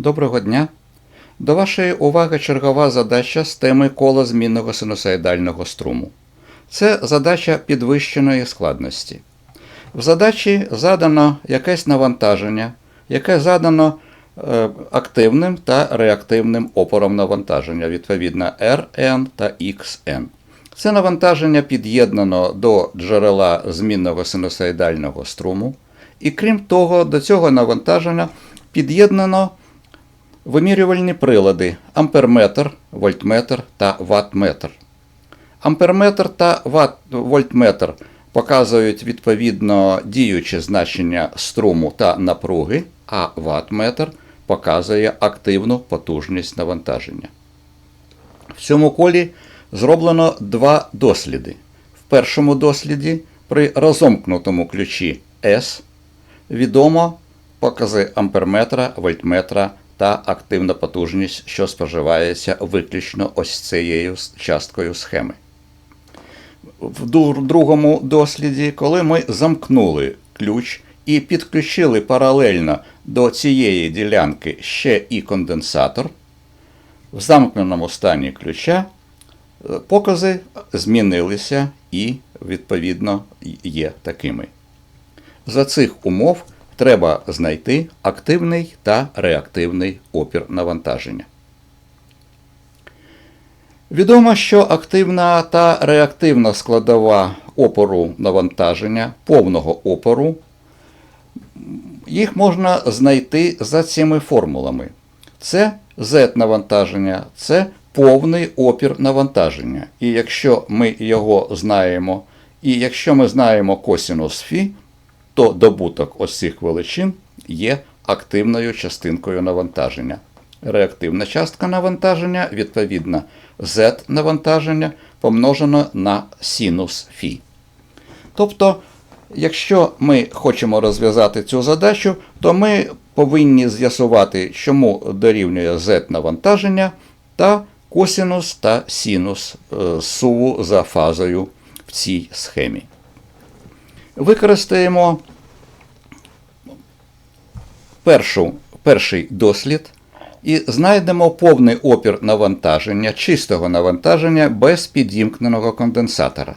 Доброго дня! До вашої уваги чергова задача з теми кола змінного синусоїдального струму. Це задача підвищеної складності. В задачі задано якесь навантаження, яке задано е, активним та реактивним опором навантаження, відповідно Rn та Xn. Це навантаження під'єднано до джерела змінного синусоїдального струму, і крім того, до цього навантаження під'єднано вимірювальні прилади амперметр, вольтметр та ваттметр. Амперметр та ват- вольтметр показують відповідно діюче значення струму та напруги, а ваттметр показує активну потужність навантаження. В цьому колі зроблено два досліди. В першому досліді при розомкнутому ключі S відомо покази амперметра, вольтметра та активна потужність, що споживається виключно ось цією часткою схеми. В другому досліді, коли ми замкнули ключ і підключили паралельно до цієї ділянки ще і конденсатор, в замкненому стані ключа е, покази змінилися і, відповідно, є такими. За цих умов треба знайти активний та реактивний опір навантаження. Відомо, що активна та реактивна складова опору навантаження, повного опору, їх можна знайти за цими формулами. Це Z навантаження, це повний опір навантаження. І якщо ми його знаємо, і якщо ми знаємо косінус Фі, то добуток ось цих величин є активною частинкою навантаження. Реактивна частка навантаження, відповідно, Z навантаження помножено на синус Фі. Тобто, якщо ми хочемо розв'язати цю задачу, то ми повинні з'ясувати, чому дорівнює Z навантаження та косінус та синус е, суву за фазою в цій схемі. Використаємо першу, перший дослід і знайдемо повний опір навантаження, чистого навантаження без підімкненого конденсатора.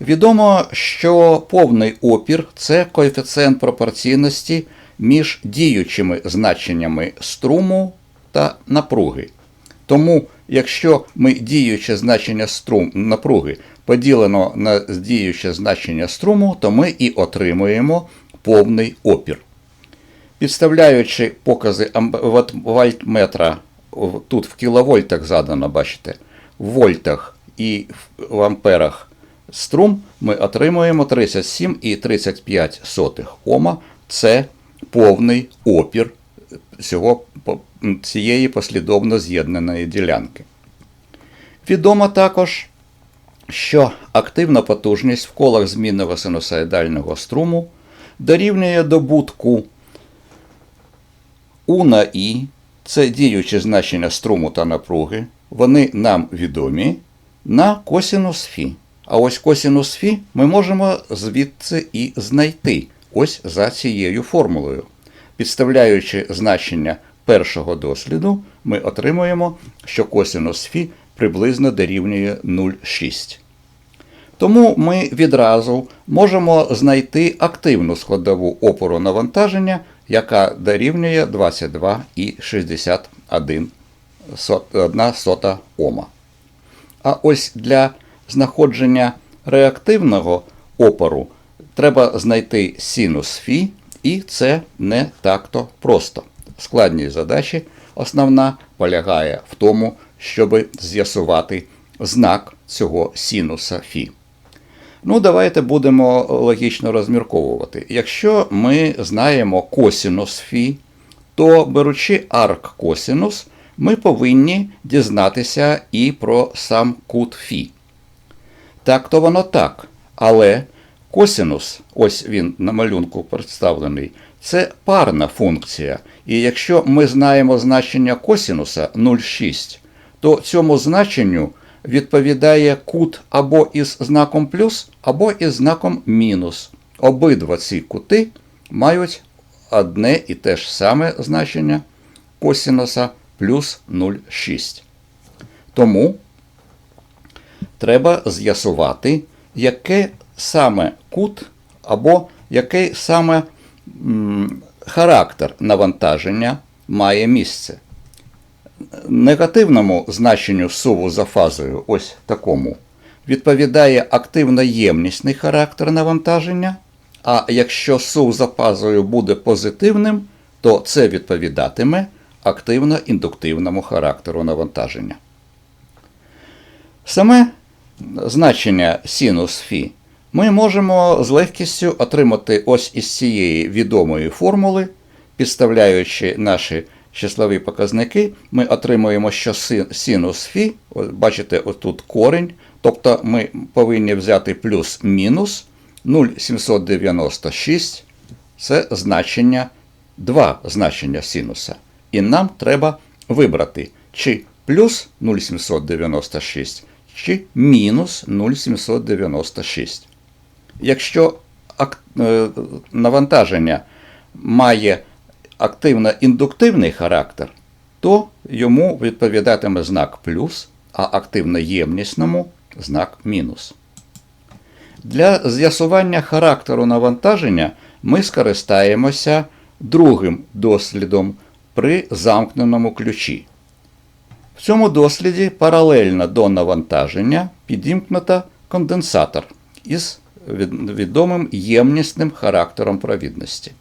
Відомо, що повний опір це коефіцієнт пропорційності між діючими значеннями струму та напруги. Тому, якщо ми діюче значення струм напруги поділено на діюче значення струму, то ми і отримуємо повний опір. Підставляючи покази вольтметра, тут в кіловольтах задано, бачите, в вольтах і в амперах струм, ми отримуємо 37,35 Ома. Це повний опір цього, цієї послідовно з'єднаної ділянки. Відомо також, що активна потужність в колах змінного синусоїдального струму дорівнює добутку У на І, це діючі значення струму та напруги, вони нам відомі на косінус Фі. А ось косінус Фі ми можемо звідси і знайти ось за цією формулою. Підставляючи значення першого досліду, ми отримуємо, що косінус Фі приблизно дорівнює 0,6. Тому ми відразу можемо знайти активну складову опору навантаження, яка дорівнює 22,61 сота Ома. А ось для знаходження реактивного опору треба знайти синус Фі, і це не так-то просто. Складність задачі основна полягає в тому, щоб з'ясувати знак цього синуса Фі. Ну, давайте будемо логічно розмірковувати. Якщо ми знаємо косінус Фі, то беручи арк косінус, ми повинні дізнатися і про сам кут Фі. Так то воно так. Але косінус, ось він на малюнку представлений, це парна функція. І якщо ми знаємо значення косінуса 0,6, то цьому значенню відповідає кут або із знаком плюс, або із знаком мінус. Обидва ці кути мають одне і те ж саме значення косінуса плюс 0,6. Тому треба з'ясувати, яке саме кут або який саме характер навантаження має місце. Негативному значенню суву за фазою, ось такому, відповідає активно-ємнісний характер навантаження, а якщо сув за фазою буде позитивним, то це відповідатиме активно-індуктивному характеру навантаження. Саме значення синус фі ми можемо з легкістю отримати ось із цієї відомої формули, підставляючи наші числові показники, ми отримуємо, що синус фі, бачите, отут корінь, тобто ми повинні взяти плюс-мінус 0,796 це значення, два значення синуса. І нам треба вибрати, чи плюс 0,796, чи мінус 0,796. Якщо е, навантаження має активно-індуктивний характер, то йому відповідатиме знак плюс, а активно-ємнісному знак мінус. Для з'ясування характеру навантаження ми скористаємося другим дослідом при замкненому ключі. В цьому досліді паралельно до навантаження підімкнуто конденсатор із відомим ємнісним характером провідності.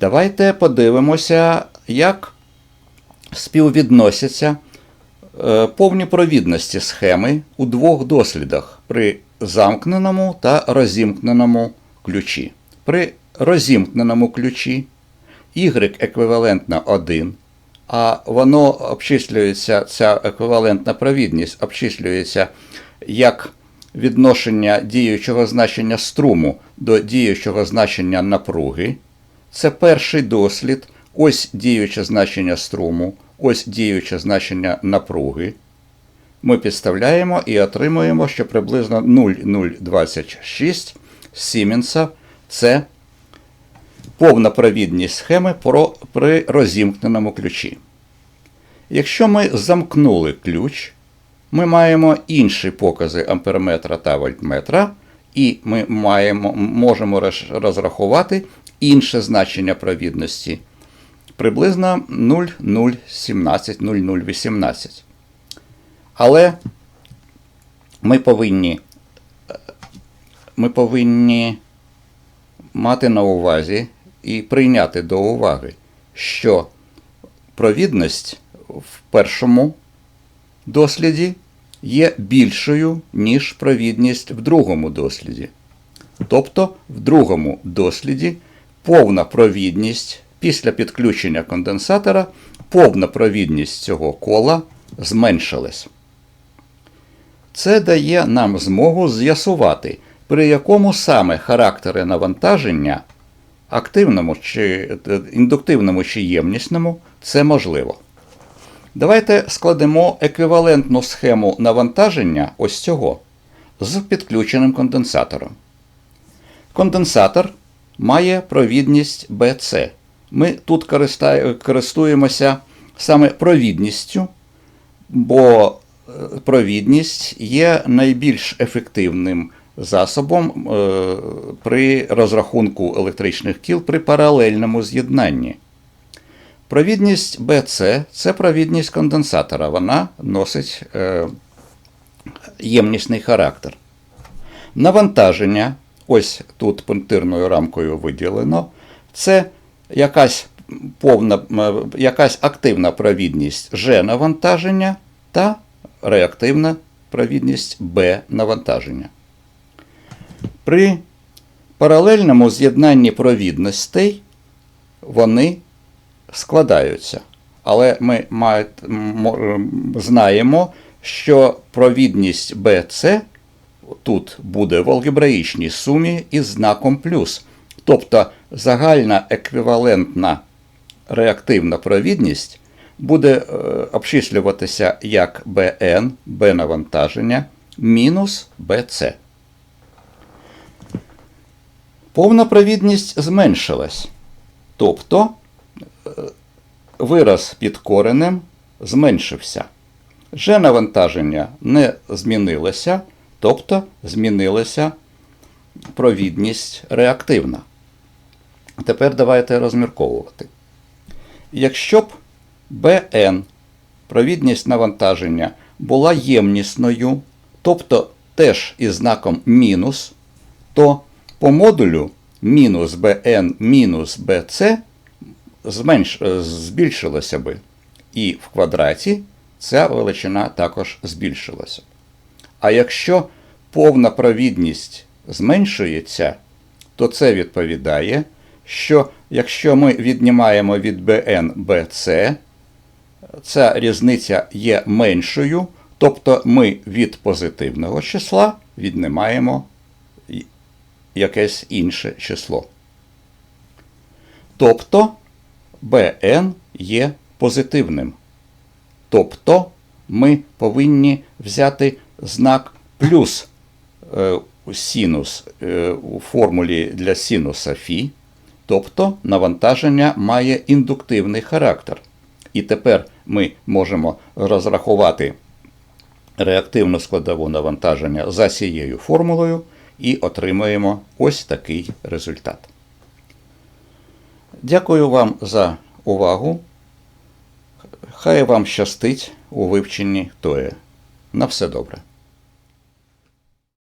Давайте подивимося, як співвідносяться е, повні провідності схеми у двох дослідах при замкненому та розімкненому ключі. При розімкненому ключі y еквівалентна 1, а воно обчислюється, ця еквівалентна провідність обчислюється як відношення діючого значення струму до діючого значення напруги. Це перший дослід. Ось діюче значення струму, ось діюче значення напруги. Ми підставляємо і отримуємо, що приблизно 0,026 Сіменса це повна провідність схеми при розімкненому ключі. Якщо ми замкнули ключ, ми маємо інші покази амперметра та вольтметра, і ми маємо, можемо розрахувати інше значення провідності приблизно 0,017, 0,018. Але ми повинні, ми повинні мати на увазі і прийняти до уваги, що провідність в першому досліді є більшою, ніж провідність в другому досліді. Тобто в другому досліді повна провідність після підключення конденсатора, повна провідність цього кола зменшилась. Це дає нам змогу з'ясувати, при якому саме характері навантаження, активному чи індуктивному чи ємнісному, це можливо. Давайте складемо еквівалентну схему навантаження ось цього з підключеним конденсатором. Конденсатор має провідність BC. Ми тут користуємося саме провідністю, бо е, провідність є найбільш ефективним засобом е, при розрахунку електричних кіл при паралельному з'єднанні. Провідність BC це провідність конденсатора. Вона носить е, ємнісний характер. Навантаження, ось тут пунктирною рамкою виділено, це якась повна, якась активна провідність G навантаження та реактивна провідність B навантаження. При паралельному з'єднанні провідностей вони складаються. Але ми знаємо, що провідність BC тут буде в алгебраїчній сумі із знаком плюс. Тобто загальна еквівалентна реактивна провідність буде е, обчислюватися як BN, B навантаження, мінус BC. Повна провідність зменшилась. Тобто вираз під коренем зменшився. Ж навантаження не змінилося, тобто змінилася провідність реактивна. Тепер давайте розмірковувати. Якщо б БН, провідність навантаження, була ємнісною, тобто теж із знаком мінус, то по модулю мінус БН мінус БЦ зменш... е, збільшилося би. І в квадраті ця величина також збільшилася. А якщо повна провідність зменшується, то це відповідає, що якщо ми віднімаємо від BN BC, ця різниця є меншою, тобто ми від позитивного числа віднімаємо якесь інше число. Тобто BN є позитивним. Тобто ми повинні взяти знак плюс е, синус е, у формулі для синуса фі, тобто навантаження має індуктивний характер. І тепер ми можемо розрахувати реактивну складову навантаження за цією формулою і отримуємо ось такий результат. Дякую вам за увагу. Хай вам щастить у вивченні ТОЕ. На все добре.